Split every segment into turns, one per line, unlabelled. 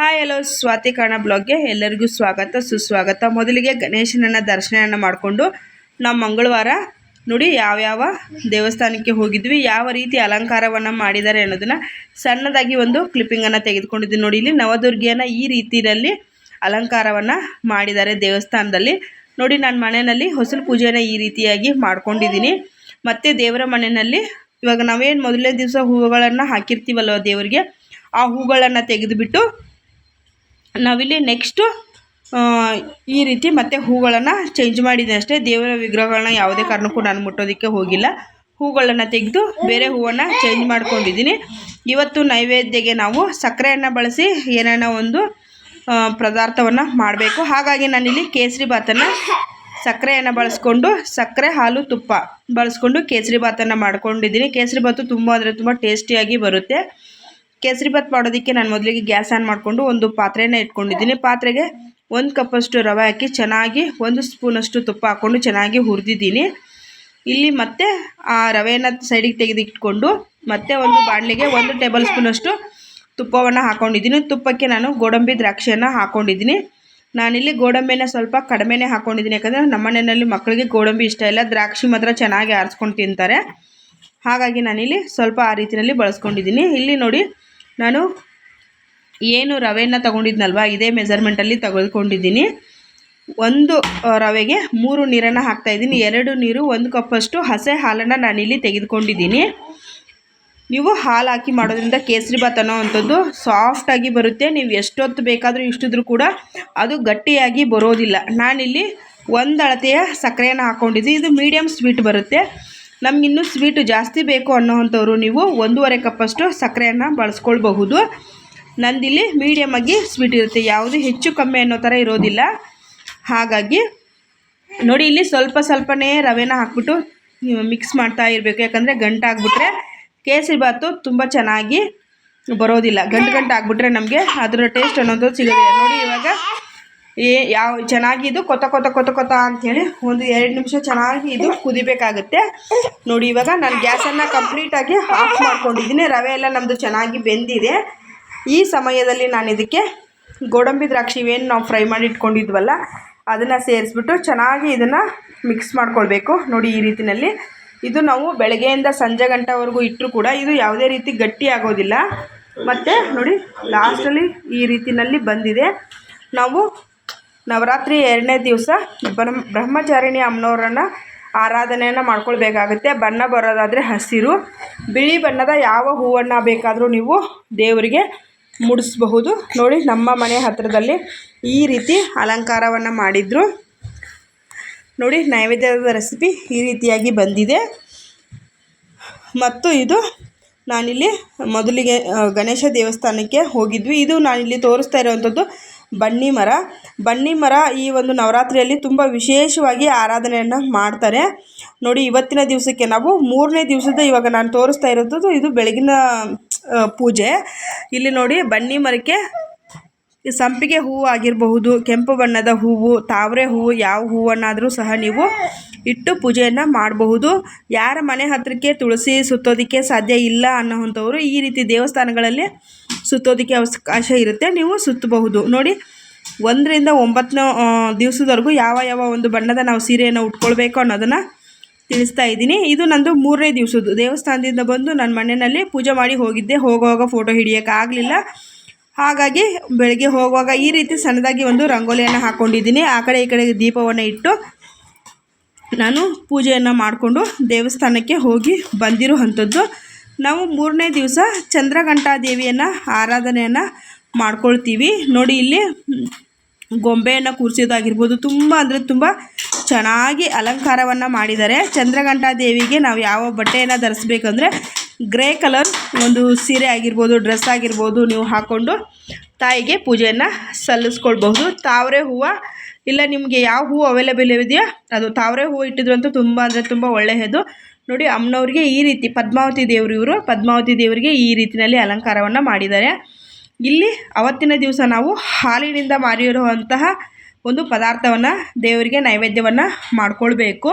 Hi hello, Swati Karna ಬ್ಲಾಗ್ಗೆ ಎಲ್ಲರಿಗೂ ಸ್ವಾಗತ, ಸುಸ್ವಾಗತ. ಮೊದಲಿಗೆ ಗಣೇಶನನ್ನು ದರ್ಶನವನ್ನು ಮಾಡಿಕೊಂಡು ನಾವು ಮಂಗಳವಾರ ನೋಡಿ ಯಾವ್ಯಾವ ದೇವಸ್ಥಾನಕ್ಕೆ ಹೋಗಿದ್ವಿ, ಯಾವ ರೀತಿ ಅಲಂಕಾರವನ್ನು ಮಾಡಿದ್ದಾರೆ ಅನ್ನೋದನ್ನು ಸಣ್ಣದಾಗಿ ಒಂದು ಕ್ಲಿಪ್ಪಿಂಗನ್ನು ತೆಗೆದುಕೊಂಡಿದ್ದೀನಿ ನೋಡಿ, ಇಲ್ಲಿ ನವದುರ್ಗೆಯನ್ನು ಈ ರೀತಿಯಲ್ಲಿ ಅಲಂಕಾರವನ್ನು ಮಾಡಿದ್ದಾರೆ ದೇವಸ್ಥಾನದಲ್ಲಿ. ನೋಡಿ, ನಾನು ಮನೆಯಲ್ಲಿ ಹೊಸಲು ಪೂಜೆನ ಈ ರೀತಿಯಾಗಿ ಮಾಡ್ಕೊಂಡಿದ್ದೀನಿ. ಮತ್ತು ದೇವರ ಮನೆಯಲ್ಲಿ ಇವಾಗ ನಾವೇನು ಮೊದಲನೇ ದಿವಸ ಹೂವುಗಳನ್ನು ಹಾಕಿರ್ತೀವಲ್ವ ದೇವರಿಗೆ, ಆ ಹೂಗಳನ್ನು ತೆಗೆದುಬಿಟ್ಟು ನಾವಿಲ್ಲಿ ನೆಕ್ಸ್ಟು ಈ ರೀತಿ ಮತ್ತೆ ಹೂಗಳನ್ನು ಚೇಂಜ್ ಮಾಡಿದ್ದೀನಿ ಅಷ್ಟೇ. ದೇವರ ವಿಗ್ರಹಗಳನ್ನ ಯಾವುದೇ ಕಾರಣಕ್ಕೂ ನಾನು ಮುಟ್ಟೋದಕ್ಕೆ ಹೋಗಿಲ್ಲ. ಹೂಗಳನ್ನು ತೆಗೆದು ಬೇರೆ ಹೂವನ್ನು ಚೇಂಜ್ ಮಾಡ್ಕೊಂಡಿದ್ದೀನಿ. ಇವತ್ತು ನೈವೇದ್ಯಗೆ ನಾವು ಸಕ್ಕರೆಯನ್ನು ಬಳಸಿ ಏನೇನೋ ಒಂದು ಪದಾರ್ಥವನ್ನು ಮಾಡಬೇಕು. ಹಾಗಾಗಿ ನಾನಿಲ್ಲಿ ಕೇಸರಿ ಭಾತನ್ನು ಸಕ್ಕರೆಯನ್ನು ಬಳಸ್ಕೊಂಡು ಸಕ್ಕರೆ, ಹಾಲು, ತುಪ್ಪ ಬಳಸ್ಕೊಂಡು ಕೇಸರಿ ಭಾತನ್ನು ಮಾಡ್ಕೊಂಡಿದ್ದೀನಿ. ಕೇಸರಿ ಭಾತು ತುಂಬ ಅಂದರೆ ತುಂಬ ಟೇಸ್ಟಿಯಾಗಿ ಬರುತ್ತೆ. ಕೇಸರಿ ಭಾತ್ ಮಾಡೋದಕ್ಕೆ ನಾನು ಮೊದಲಿಗೆ ಗ್ಯಾಸ್ ಆನ್ ಮಾಡಿಕೊಂಡು ಒಂದು ಪಾತ್ರೆನ ಇಟ್ಕೊಂಡಿದ್ದೀನಿ. ಪಾತ್ರೆಗೆ ಒಂದು ಕಪ್ಪಷ್ಟು ರವೆ ಹಾಕಿ ಚೆನ್ನಾಗಿ ಒಂದು ಸ್ಪೂನಷ್ಟು ತುಪ್ಪ ಹಾಕ್ಕೊಂಡು ಚೆನ್ನಾಗಿ ಹುರಿದಿದ್ದೀನಿ. ಇಲ್ಲಿ ಮತ್ತೆ ಆ ರವೆಯನ್ನು ಸೈಡಿಗೆ ತೆಗೆದಿಟ್ಕೊಂಡು ಮತ್ತೆ ಒಂದು ಬಾಣಲಿಗೆ ಒಂದು ಟೇಬಲ್ ಸ್ಪೂನಷ್ಟು ತುಪ್ಪವನ್ನು ಹಾಕ್ಕೊಂಡಿದ್ದೀನಿ ತುಪ್ಪಕ್ಕೆ ನಾನು ಗೋಡಂಬಿ ದ್ರಾಕ್ಷಿಯನ್ನು ಹಾಕ್ಕೊಂಡಿದ್ದೀನಿ ನಾನಿಲ್ಲಿ ಗೋಡಂಬಿನ ಸ್ವಲ್ಪ ಕಡಿಮೆನೆ ಹಾಕ್ಕೊಂಡಿದ್ದೀನಿ ಯಾಕಂದರೆ ನಮ್ಮ ಮನೆಯಲ್ಲಿ ಮಕ್ಕಳಿಗೆ ಗೋಡಂಬಿ ಇಷ್ಟ ಇಲ್ಲ. ದ್ರಾಕ್ಷಿ ಮಾತ್ರ ಚೆನ್ನಾಗಿ ಆರಿಸ್ಕೊಂಡು ತಿಂತಾರೆ. ಹಾಗಾಗಿ ನಾನಿಲ್ಲಿ ಸ್ವಲ್ಪ ಆ ರೀತಿಯಲ್ಲಿ ಬಳಸ್ಕೊಂಡಿದ್ದೀನಿ. ಇಲ್ಲಿ ನೋಡಿ ನಾನು ಏನು ರವೆಯನ್ನು ತಗೊಂಡಿದ್ನಲ್ವ, ಇದೇ ಮೆಜರ್ಮೆಂಟಲ್ಲಿ ತೆಗೆದುಕೊಂಡಿದ್ದೀನಿ. ಒಂದು ರವೆಗೆ ಮೂರು ನೀರನ್ನು ಹಾಕ್ತಾಯಿದ್ದೀನಿ ಎರಡು ನೀರು, ಒಂದು ಕಪ್ಪಷ್ಟು ಹಸೆ ಹಾಲನ್ನು ನಾನಿಲ್ಲಿ ತೆಗೆದುಕೊಂಡಿದ್ದೀನಿ. ನೀವು ಹಾಲು ಹಾಕಿ ಮಾಡೋದ್ರಿಂದ ಕೇಸರಿ ಬಾತ್ ಅನ್ನೋ ಅಂಥದ್ದು ಸಾಫ್ಟಾಗಿ ಬರುತ್ತೆ. ನೀವು ಎಷ್ಟೊತ್ತು ಬೇಕಾದರೂ ಇಷ್ಟಿದ್ರೂ ಕೂಡ ಅದು ಗಟ್ಟಿಯಾಗಿ ಬರೋದಿಲ್ಲ. ನಾನಿಲ್ಲಿ ಒಂದು ಅಳತೆಯ ಸಕ್ಕರೆಯನ್ನು ಹಾಕ್ಕೊಂಡಿದ್ದೀನಿ ಇದು ಮೀಡಿಯಮ್ ಸ್ವೀಟ್ ಬರುತ್ತೆ. ನಮಗಿನ್ನೂ ಸ್ವೀಟು ಜಾಸ್ತಿ ಬೇಕು ಅನ್ನೋವಂಥವ್ರು ನೀವು ಒಂದೂವರೆ ಕಪ್ಪಷ್ಟು ಸಕ್ಕರೆಯನ್ನು ಬಳಸ್ಕೊಳ್ಬಹುದು. ನಂದಿಲ್ಲಿ ಮೀಡಿಯಮಾಗಿ ಸ್ವೀಟ್ ಇರುತ್ತೆ. ಯಾವುದು ಹೆಚ್ಚು ಕಮ್ಮಿ ಅನ್ನೋ ಥರ ಇರೋದಿಲ್ಲ. ಹಾಗಾಗಿ ನೋಡಿ, ಇಲ್ಲಿ ಸ್ವಲ್ಪ ಸ್ವಲ್ಪನೇ ರವೆನ ಹಾಕ್ಬಿಟ್ಟು ಮಿಕ್ಸ್ ಮಾಡ್ತಾ ಇರಬೇಕು. ಯಾಕಂದರೆ ಗಂಟಾಗ್ಬಿಟ್ರೆ ಕೇಸರಿ ಬಾತು ತುಂಬ ಚೆನ್ನಾಗಿ ಬರೋದಿಲ್ಲ. ಗಂಟು ಗಂಟು ಆಗಿಬಿಟ್ರೆ ನಮಗೆ ಅದರ ಟೇಸ್ಟ್ ಅನ್ನೋದು ಸಿಗೋದಿಲ್ಲ. ನೋಡಿ, ಇವಾಗ ಏ ಯಾವ ಚೆನ್ನಾಗಿ ಇದು ಕೊತ ಕೊತ ಕೊತ ಕೊತ ಒಂದು ಎರಡು ನಿಮಿಷ ಚೆನ್ನಾಗಿ ಇದು ಕುದಿಬೇಕಾಗುತ್ತೆ. ನೋಡಿ, ಇವಾಗ ನಾನು ಗ್ಯಾಸನ್ನು ಕಂಪ್ಲೀಟಾಗಿ ಆಫ್ ಮಾಡ್ಕೊಂಡಿದ್ದೀನಿ. ರವೆ ಎಲ್ಲ ನಮ್ಮದು ಚೆನ್ನಾಗಿ ಬೆಂದಿದೆ. ಈ ಸಮಯದಲ್ಲಿ ನಾನು ಇದಕ್ಕೆ ಗೋಡಂಬಿ ದ್ರಾಕ್ಷಿ ಏನು ನಾವು ಫ್ರೈ ಮಾಡಿ ಇಟ್ಕೊಂಡಿದ್ವಲ್ಲ, ಅದನ್ನು ಸೇರಿಸ್ಬಿಟ್ಟು ಚೆನ್ನಾಗಿ ಇದನ್ನು ಮಿಕ್ಸ್ ಮಾಡ್ಕೊಳ್ಬೇಕು. ನೋಡಿ, ಈ ರೀತಿಯಲ್ಲಿ ಇದು ನಾವು ಬೆಳಗ್ಗೆಯಿಂದ ಸಂಜೆ ಗಂಟೆವರೆಗೂ ಇಟ್ಟರೂ ಕೂಡ ಇದು ಯಾವುದೇ ರೀತಿ ಗಟ್ಟಿ ಆಗೋದಿಲ್ಲ. ಮತ್ತು ನೋಡಿ ಲಾಸ್ಟಲ್ಲಿ ಈ ರೀತಿಯಲ್ಲಿ ಬಂದಿದೆ. ನಾವು ನವರಾತ್ರಿ ಎರಡನೇ ದಿವಸ ಬ್ರಹ್ಮ ಬ್ರಹ್ಮಚಾರಿಣಿ ಅಮ್ಮನವರನ್ನು ಆರಾಧನೆಯನ್ನು ಮಾಡ್ಕೊಳ್ಬೇಕಾಗುತ್ತೆ. ಬಣ್ಣ ಬರೋದಾದರೆ ಹಸಿರು. ಬಿಳಿ ಬಣ್ಣದ ಯಾವ ಹೂವನ್ನು ಬೇಕಾದರೂ ನೀವು ದೇವರಿಗೆ ಮುಡಿಸ್ಬಹುದು. ನೋಡಿ, ನಮ್ಮ ಮನೆ ಹತ್ತಿರದಲ್ಲಿ ಈ ರೀತಿ ಅಲಂಕಾರವನ್ನು ಮಾಡಿದರು. ನೋಡಿ, ನೈವೇದ್ಯದ ರೆಸಿಪಿ ಈ ರೀತಿಯಾಗಿ ಬಂದಿದೆ. ಮತ್ತು ಇದು ನಾನಿಲ್ಲಿ ಮೊದಲಿಗೆ ಗಣೇಶ ದೇವಸ್ಥಾನಕ್ಕೆ ಹೋಗಿದ್ವಿ. ಇದು ನಾನಿಲ್ಲಿ ತೋರಿಸ್ತಾ ಇರೋವಂಥದ್ದು ಬನ್ನಿ ಮರ. ಬನ್ನಿ ಮರ ಈ ಒಂದು ನವರಾತ್ರಿಯಲ್ಲಿ ತುಂಬ ವಿಶೇಷವಾಗಿ ಆರಾಧನೆಯನ್ನು ಮಾಡ್ತಾರೆ. ನೋಡಿ, ಇವತ್ತಿನ ದಿವಸಕ್ಕೆ ನಾವು ಮೂರನೇ ದಿವಸದ ಇವಾಗ ನಾನು ತೋರಿಸ್ತಾ ಇರೋದು ಇದು ಬೆಳಗಿನ ಪೂಜೆ. ಇಲ್ಲಿ ನೋಡಿ, ಬನ್ನಿ ಮರಕ್ಕೆ ಸಂಪಿಗೆ ಹೂವು ಆಗಿರಬಹುದು, ಕೆಂಪು ಬಣ್ಣದ ಹೂವು, ತಾವರೆ ಹೂವು, ಯಾವ ಹೂವನ್ನಾದರೂ ಸಹ ನೀವು ಇಟ್ಟು ಪೂಜೆಯನ್ನು ಮಾಡಬಹುದು. ಯಾರ ಮನೆ ಹತ್ತಿರಕ್ಕೆ ತುಳಸಿ ಸುತ್ತೋದಕ್ಕೆ ಸಾಧ್ಯ ಇಲ್ಲ ಅನ್ನೋವಂಥವ್ರು ಈ ರೀತಿ ದೇವಸ್ಥಾನಗಳಲ್ಲಿ ಸುತ್ತೋದಕ್ಕೆ ಅವಕಾಶ ಇರುತ್ತೆ, ನೀವು ಸುತ್ತಬಹುದು. ನೋಡಿ, ಒಂದರಿಂದ ಒಂಬತ್ತನೇ ದಿವಸದವರೆಗೂ ಯಾವ ಯಾವ ಒಂದು ಬಣ್ಣದ ನಾವು ಸೀರೆಯನ್ನು ಉಟ್ಕೊಳ್ಬೇಕು ಅನ್ನೋದನ್ನು ತಿಳಿಸ್ತಾ ಇದ್ದೀನಿ. ಇದು ನಂದು ಮೂರನೇ ದಿವಸದ್ದು. ದೇವಸ್ಥಾನದಿಂದ ಬಂದು ನನ್ನ ಮನೆಯಲ್ಲಿ ಪೂಜೆ ಮಾಡಿ ಹೋಗಿದ್ದೆ. ಹೋಗುವಾಗ ಫೋಟೋ ಹಿಡಿಯೋಕ್ಕಾಗಲಿಲ್ಲ ಹಾಗಾಗಿ ಬೆಳಗ್ಗೆ ಹೋಗುವಾಗ ಈ ರೀತಿ ಸಣ್ಣದಾಗಿ ಒಂದು ರಂಗೋಲಿಯನ್ನು ಹಾಕ್ಕೊಂಡಿದ್ದೀನಿ ಆ ಕಡೆ ಈ ಕಡೆ ದೀಪವನ್ನು ಇಟ್ಟು ನಾನು ಪೂಜೆಯನ್ನು ಮಾಡಿಕೊಂಡು ದೇವಸ್ಥಾನಕ್ಕೆ ಹೋಗಿ ಬಂದಿರುವಂಥದ್ದು. ನಾವು ಮೂರನೇ ದಿವಸ ಚಂದ್ರಘಂಟಾ ದೇವಿಯನ್ನು ಆರಾಧನೆಯನ್ನು ಮಾಡ್ಕೊಳ್ತೀವಿ. ನೋಡಿ ಇಲ್ಲಿ ಗೊಂಬೆಯನ್ನು ಕೂರಿಸೋದಾಗಿರ್ಬೋದು. ತುಂಬ ಅಂದರೆ ತುಂಬ ಚೆನ್ನಾಗಿ ಅಲಂಕಾರವನ್ನು ಮಾಡಿದ್ದಾರೆ. ಚಂದ್ರಘಂಟಾ ದೇವಿಗೆ ನಾವು ಯಾವ ಬಟ್ಟೆಯನ್ನು ಧರಿಸ್ಬೇಕಂದ್ರೆ ಗ್ರೇ ಕಲರ್ ಒಂದು ಸೀರೆ ಆಗಿರ್ಬೋದು, ಡ್ರೆಸ್ ಆಗಿರ್ಬೋದು ನೀವು ಹಾಕ್ಕೊಂಡು ತಾಯಿಗೆ ಪೂಜೆಯನ್ನು ಸಲ್ಲಿಸ್ಕೊಳ್ಬಹುದು. ತಾವರೆ ಹೂವು, ಇಲ್ಲ ನಿಮಗೆ ಯಾವ ಹೂವು ಅವೈಲೇಬಲ್ ಇದೆಯೋ? ಅದು ತಾವರೆ ಹೂವು ಇಟ್ಟಿದ್ರು ಅಂತೂ ತುಂಬ ಅಂದರೆ ತುಂಬ ಒಳ್ಳೆಯದು. ನೋಡಿ ಅಮ್ಮನವ್ರಿಗೆ ಈ ರೀತಿ ಪದ್ಮಾವತಿ ದೇವರು ಇವರು. ಪದ್ಮಾವತಿ ದೇವರಿಗೆ ಈ ರೀತಿಯಲ್ಲಿ ಅಲಂಕಾರವನ್ನು ಮಾಡಿದ್ದಾರೆ. ಇಲ್ಲಿ ಅವತ್ತಿನ ದಿವಸ ನಾವು ಹಾಲಿನಿಂದ ಮಾರಿರುವಂತಹ ಒಂದು ಪದಾರ್ಥವನ್ನು ದೇವರಿಗೆ ನೈವೇದ್ಯವನ್ನು ಮಾಡಿಕೊಳ್ಬೇಕು.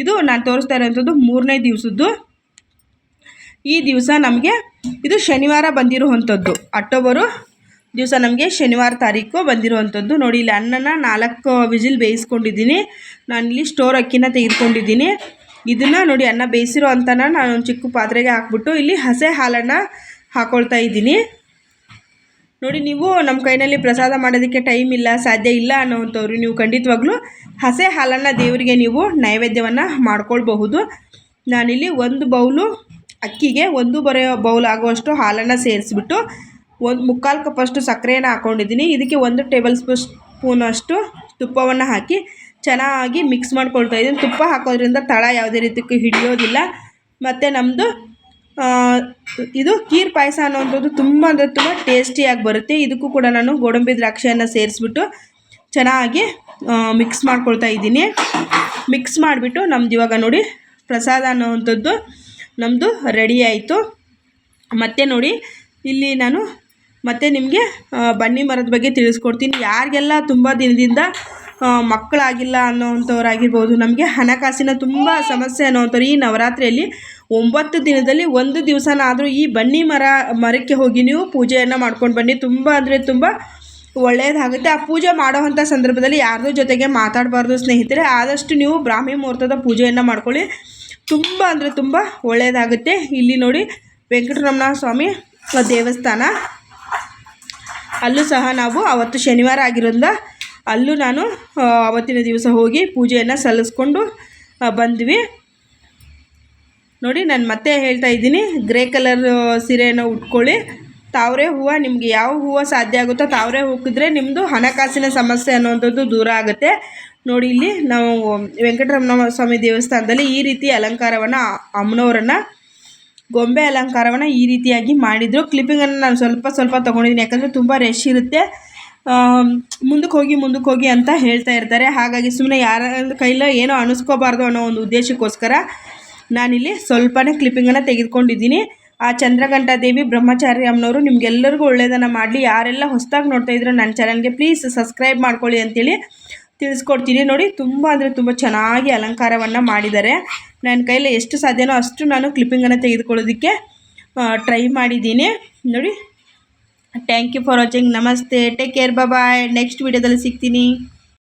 ಇದು ನಾನು ತೋರಿಸ್ತಾ ಇರೋವಂಥದ್ದು ಮೂರನೇ ದಿವಸದ್ದು. ಈ ದಿವಸ ನಮಗೆ ಇದು ಶನಿವಾರ ಬಂದಿರುವಂಥದ್ದು. ಅಕ್ಟೋಬರು ದಿವಸ ನಮಗೆ ಶನಿವಾರ ತಾರೀಕು ಬಂದಿರುವಂಥದ್ದು. ನೋಡಿ ಇಲ್ಲಿ ಅನ್ನನ ನಾಲ್ಕು ವಿಜಿಲ್ ಬೇಯಿಸ್ಕೊಂಡಿದ್ದೀನಿ. ನಾನಿಲ್ಲಿ ಸ್ಟೋರ್ ಅಕ್ಕಿನ ತೆಗೆದುಕೊಂಡಿದ್ದೀನಿ. ಇದನ್ನು ನೋಡಿ ಅನ್ನ ಬೇಯಿಸಿರೋ ಅಂತನ ನಾನು ಒಂದು ಚಿಕ್ಕ ಪಾತ್ರೆಗೆ ಹಾಕ್ಬಿಟ್ಟು ಇಲ್ಲಿ ಹಸೆ ಹಾಲನ್ನು ಹಾಕ್ಕೊಳ್ತಾ ಇದ್ದೀನಿ. ನೋಡಿ, ನೀವು ನಮ್ಮ ಕೈನಲ್ಲಿ ಪ್ರಸಾದ ಮಾಡೋದಕ್ಕೆ ಟೈಮ್ ಇಲ್ಲ, ಸಾಧ್ಯ ಇಲ್ಲ ಅನ್ನೋವಂಥವ್ರು ನೀವು ಖಂಡಿತವಾಗ್ಲೂ ಹಸೆ ಹಾಲನ್ನು ದೇವರಿಗೆ ನೀವು ನೈವೇದ್ಯವನ್ನು ಮಾಡ್ಕೊಳ್ಬಹುದು. ನಾನಿಲ್ಲಿ ಒಂದು ಬೌಲು ಅಕ್ಕಿಗೆ ಒಂದು ಬರೋ ಬೌಲ್ ಆಗುವಷ್ಟು ಹಾಲನ್ನು ಸೇರಿಸ್ಬಿಟ್ಟು ಒಂದು ಮುಕ್ಕಾಲು ಕಪ್ಪಷ್ಟು ಸಕ್ಕರೆಯನ್ನು ಹಾಕ್ಕೊಂಡಿದ್ದೀನಿ ಇದಕ್ಕೆ ಒಂದು ಟೇಬಲ್ ಸ್ಪೂನ್ ಸ್ಪೂನಷ್ಟು ತುಪ್ಪವನ್ನು ಹಾಕಿ ಚೆನ್ನಾಗಿ ಮಿಕ್ಸ್ ಮಾಡ್ಕೊಳ್ತಾ ಇದ್ದೀನಿ. ತುಪ್ಪ ಹಾಕೋದ್ರಿಂದ ತಳ ಯಾವುದೇ ರೀತಿ ಹಿಡಿಯೋದಿಲ್ಲ. ಮತ್ತು ನಮ್ಮದು ಇದು ಖೀರ್ ಪಾಯಸ ಅನ್ನೋವಂಥದ್ದು ತುಂಬ ಅಂದರೆ ತುಂಬ ಟೇಸ್ಟಿಯಾಗಿ ಬರುತ್ತೆ. ಇದಕ್ಕೂ ಕೂಡ ನಾನು ಗೋಡಂಬಿ ದ್ರಾಕ್ಷಿಯನ್ನು ಸೇರಿಸ್ಬಿಟ್ಟು ಚೆನ್ನಾಗಿ ಮಿಕ್ಸ್ ಮಾಡ್ಕೊಳ್ತಾ ಇದ್ದೀನಿ. ಮಿಕ್ಸ್ ಮಾಡಿಬಿಟ್ಟು ನಮ್ದು ಇವಾಗ ನೋಡಿ ಪ್ರಸಾದ ಅನ್ನೋವಂಥದ್ದು ನಮ್ಮದು ರೆಡಿ ಆಯಿತು. ಮತ್ತು ನೋಡಿ, ಇಲ್ಲಿ ನಾನು ಮತ್ತೆ ನಿಮಗೆ ಬನ್ನಿ ಮರದ ಬಗ್ಗೆ ತಿಳಿಸ್ಕೊಡ್ತೀನಿ. ಯಾರಿಗೆಲ್ಲ ತುಂಬ ದಿನದಿಂದ ಮಕ್ಕಳಾಗಿಲ್ಲ ಅನ್ನೋವಂಥವ್ರಾಗಿರ್ಬೋದು ನಮಗೆ ಹಣಕಾಸಿನ ತುಂಬ ಸಮಸ್ಯೆ ಅನ್ನೋವಂಥವ್ರು ಈ ನವರಾತ್ರಿಯಲ್ಲಿ ಒಂಬತ್ತು ದಿನದಲ್ಲಿ ಒಂದು ದಿವಸನಾದರೂ ಈ ಬನ್ನಿ ಮರ, ಮರಕ್ಕೆ ಹೋಗಿ ನೀವು ಪೂಜೆಯನ್ನು ಮಾಡ್ಕೊಂಡು ಬನ್ನಿ. ತುಂಬ ಅಂದರೆ ತುಂಬ ಒಳ್ಳೆಯದಾಗುತ್ತೆ ಆ ಪೂಜೆ ಮಾಡೋವಂಥ ಸಂದರ್ಭದಲ್ಲಿ ಯಾರ್ದೋ ಜೊತೆಗೆ ಮಾತಾಡಬಾರ್ದು ಸ್ನೇಹಿತರೆ. ಆದಷ್ಟು ನೀವು ಬ್ರಾಹ್ಮಿ ಮುಹೂರ್ತದ ಪೂಜೆಯನ್ನು ಮಾಡ್ಕೊಳ್ಳಿ. ತುಂಬ ಅಂದರೆ ತುಂಬ ಒಳ್ಳೆಯದಾಗುತ್ತೆ ಇಲ್ಲಿ ನೋಡಿ ವೆಂಕಟರಮಣ ಸ್ವಾಮಿ ದೇವಸ್ಥಾನ. ಅಲ್ಲೂ ಸಹ ನಾವು ಅವತ್ತು ಶನಿವಾರ ಆಗಿರೋದ್ರಿಂದ ಅಲ್ಲೂ ನಾನು ಅವತ್ತಿನ ದಿವಸ ಹೋಗಿ ಪೂಜೆಯನ್ನು ಸಲ್ಲಿಸ್ಕೊಂಡು ಬಂದ್ವಿ. ನೋಡಿ, ನಾನು ಮತ್ತೆ ಹೇಳ್ತಾ ಇದ್ದೀನಿ, ಗ್ರೇ ಕಲರ್ ಸೀರೆಯನ್ನು ಉಟ್ಕೊಳ್ಳಿ. ತಾವರೆ ಹೂವು, ನಿಮಗೆ ಯಾವ ಹೂವು ಸಾಧ್ಯ ಆಗುತ್ತೋ ತಾವರೆ ಹೂಕಿದ್ರೆ ನಿಮ್ಮದು ಹಣಕಾಸಿನ ಸಮಸ್ಯೆ ಅನ್ನೋಂಥದ್ದು ದೂರ ಆಗುತ್ತೆ. ನೋಡಿ, ಇಲ್ಲಿ ನಾವು ವೆಂಕಟರಮಣ ಸ್ವಾಮಿ ದೇವಸ್ಥಾನದಲ್ಲಿ ಈ ರೀತಿ ಅಲಂಕಾರವನ್ನು, ಅಮ್ಮನವರನ್ನು, ಗೊಂಬೆ ಅಲಂಕಾರವನ್ನು ಈ ರೀತಿಯಾಗಿ ಮಾಡಿದರು. ಕ್ಲಿಪ್ಪಿಂಗನ್ನು ನಾನು ಸ್ವಲ್ಪ ಸ್ವಲ್ಪ ತೊಗೊಂಡಿದ್ದೀನಿ, ಯಾಕಂದರೆ ತುಂಬ ರಶ್ ಇರುತ್ತೆ. ಮುಂದಕ್ಕೆ ಹೋಗಿ ಮುಂದಕ್ಕೆ ಹೋಗಿ ಅಂತ ಹೇಳ್ತಾ ಇರ್ತಾರೆ. ಹಾಗಾಗಿ ಸುಮ್ಮನೆ ಯಾರ ಕೈಲ ಏನೋ ಅನಿಸ್ಕೋಬಾರ್ದು ಅನ್ನೋ ಒಂದು ಉದ್ದೇಶಕ್ಕೋಸ್ಕರ ನಾನಿಲ್ಲಿ ಸ್ವಲ್ಪನೇ ಕ್ಲಿಪ್ಪಿಂಗನ್ನು ತೆಗೆದುಕೊಂಡಿದ್ದೀನಿ. ಆ ಚಂದ್ರಘಂಟಾ ದೇವಿ ಬ್ರಹ್ಮಚಾರ್ಯ ಅಮ್ಮನವರು ನಿಮಗೆಲ್ಲರಿಗೂ ಒಳ್ಳೆಯದನ್ನು ಮಾಡಲಿ. ಯಾರೆಲ್ಲ ಹೊಸದಾಗಿ ನೋಡ್ತಾ ಇದ್ರು ನನ್ನ ಚಾನಲ್ಗೆ ಪ್ಲೀಸ್ ಸಬ್ಸ್ಕ್ರೈಬ್ ಮಾಡ್ಕೊಳ್ಳಿ ಅಂತೇಳಿ ತಿಳಿಸ್ಕೊಡ್ತೀನಿ. ನೋಡಿ, ತುಂಬ ಅಂದರೆ ತುಂಬ ಚೆನ್ನಾಗಿ ಅಲಂಕಾರವನ್ನು ಮಾಡಿದ್ದಾರೆ. ನನ್ನ ಕೈಲಿ ಎಷ್ಟು ಸಾಧ್ಯನೋ ಅಷ್ಟು ನಾನು ಕ್ಲಿಪ್ಪಿಂಗನ್ನು ತೆಗೆದುಕೊಳ್ಳೋದಕ್ಕೆ ಟ್ರೈ ಮಾಡಿದ್ದೀನಿ. ನೋಡಿ. ಥ್ಯಾಂಕ್ ಯು ಫಾರ್ ವಾಚಿಂಗ್ ನಮಸ್ತೆ ಟೇಕ್ ಕೇರ್ ಬಾಯ್ ನೆಕ್ಸ್ಟ್ ವೀಡಿಯೋದಲ್ಲಿ ಸಿಗ್ತೀನಿ.